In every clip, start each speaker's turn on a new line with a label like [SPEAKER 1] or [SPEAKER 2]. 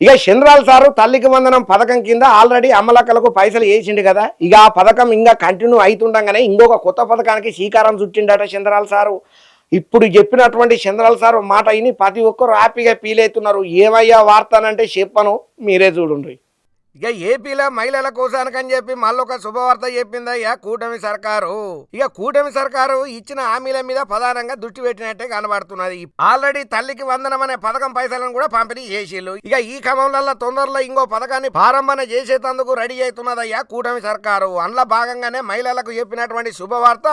[SPEAKER 1] ఇక చంద్రాల్ సారు తల్లికి వందనం పథకం కింద ఆల్రెడీ అమ్మలక్కలకు పైసలు వేసిండు కదా. ఇక ఆ పథకం ఇంకా కంటిన్యూ అవుతుండగానే ఇంకొక కొత్త పథకానికి శ్రీకారం చుట్టిండట చంద్రాల సారు. ఇప్పుడు చెప్పినటువంటి చంద్రాల సారు మాట విని ప్రతి ఒక్కరు హ్యాపీగా ఫీల్ అవుతున్నారు. ఏమయ్యా వార్తనంటే చెప్పను మీరే చూడండి ఇక ఏపీలో మహిళల కోసానికని చెప్పి మళ్ళొక శుభవార్త చెప్పిందయ్యా కూటమి సర్కారు. ఇక కూటమి సర్కారు ఇచ్చిన హామీల మీద ప్రధానంగా దృష్టి పెట్టినట్టే కనబడుతున్నది. ఆల్రెడీ తల్లికి వందనం అనే పథకం పైసలను కూడా పంపిణీ చేసిళ్ళు. ఇక ఈ క్రమంలో తొందరలో ఇంకో పథకాన్ని ప్రారంభన చేసేటందుకు రెడీ అవుతున్నదయ్యా కూటమి సర్కారు. అందులో భాగంగానే మహిళలకు చెప్పినటువంటి శుభవార్త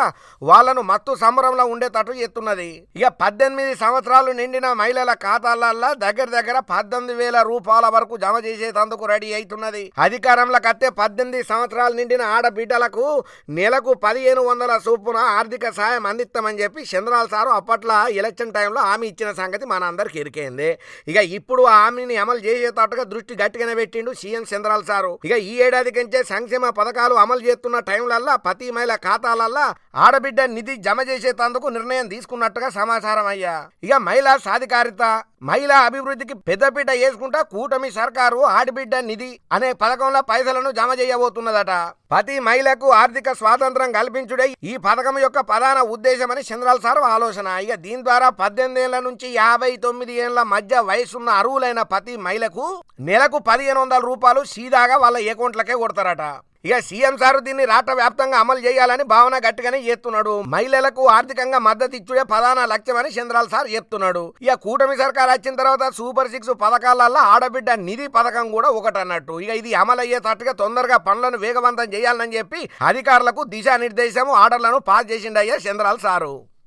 [SPEAKER 1] వాళ్ళను మత్తు సంబరంలో ఉండేటట్టు చెప్తున్నది ఇక పద్దెనిమిది సంవత్సరాలు నిండిన మహిళల ఖాతాలల్లో దగ్గర దగ్గర పద్దెనిమిది వేల రూపాయల వరకు జమ చేసేటందుకు రెడీ అవుతున్నది అధికారంలోకి అత్తే పద్దెనిమిది సంవత్సరాలు నిండిన ఆడబిడ్డలకు నెలకు పదిహేను వందల చొప్పున ఆర్థిక సాయం అందిస్తామని చెప్పి చంద్రాల సారు అప్పట్లో ఎలక్షన్ టైంలో హామీ ఇచ్చిన సంగతి మన అందరికి ఎరికైంది ఇక ఇప్పుడు ఆ హామీని అమలు చేసేటట్టుగా దృష్టి గట్టిగానే పెట్టిండు సీఎం చంద్రాల్ సారు. ఇక ఈ ఏడాది కంటే సంక్షేమ పథకాలు అమలు చేస్తున్న టైంలల్లా ప్రతి మహిళ ఖాతాలల్లా ఆడబిడ్డ నిధి జమ చేసేటందుకు నిర్ణయం తీసుకున్నట్టుగా సమాచారం అయ్యా. ఇక మహిళా సాధికారిత మహిళా అభివృద్ధికి పెద్దపీట వేసుకుంటా కూటమి సర్కారు ఆడబిడ్డ నిధి అనే పథకంలో పైసలను జమ చేయబోతున్నదట. ప్రతి మహిళకు ఆర్థిక స్వాతంత్రం కల్పించుడే ఈ పథకం యొక్క ప్రధాన ఉద్దేశమని చంద్రాల సార్ ఆలోచన. ఇక దీని ద్వారా పద్దెనిమిది ఏళ్ళ నుంచి యాభై తొమ్మిది ఏళ్ళ మధ్య వయసున్న అరువులైన ప్రతి మహిళకు నెలకు పదిహేను వందల రూపాయలు సీదాగా వాళ్ళ అకౌంట్లకే కొడతారట. ఇక సీఎం సార్ దీన్ని రాష్ట్ర వ్యాప్తంగా అమలు చేయాలని భావన గట్టిగానే చేస్తున్నాడు. మహిళలకు ఆర్థికంగా మద్దతు ఇచ్చుడే ప్రధాన లక్ష్యమని చంద్రాల్ సార్ చెప్తున్నాడు. ఇక కూటమి సర్కార్ వచ్చిన తర్వాత సూపర్ సిక్స్ పథకాలలో ఆడబిడ్డ నిధి పథకం కూడా ఒకటన్నట్టు. ఇక ఇది అమలయ్యేటట్టుగా తొందరగా పనులను వేగవంతం చేయాలని చెప్పి అధికారులకు దిశానిర్దేశం ఆర్డర్లను పాస్ చేసిండయ్యా చంద్రాల్ సారు.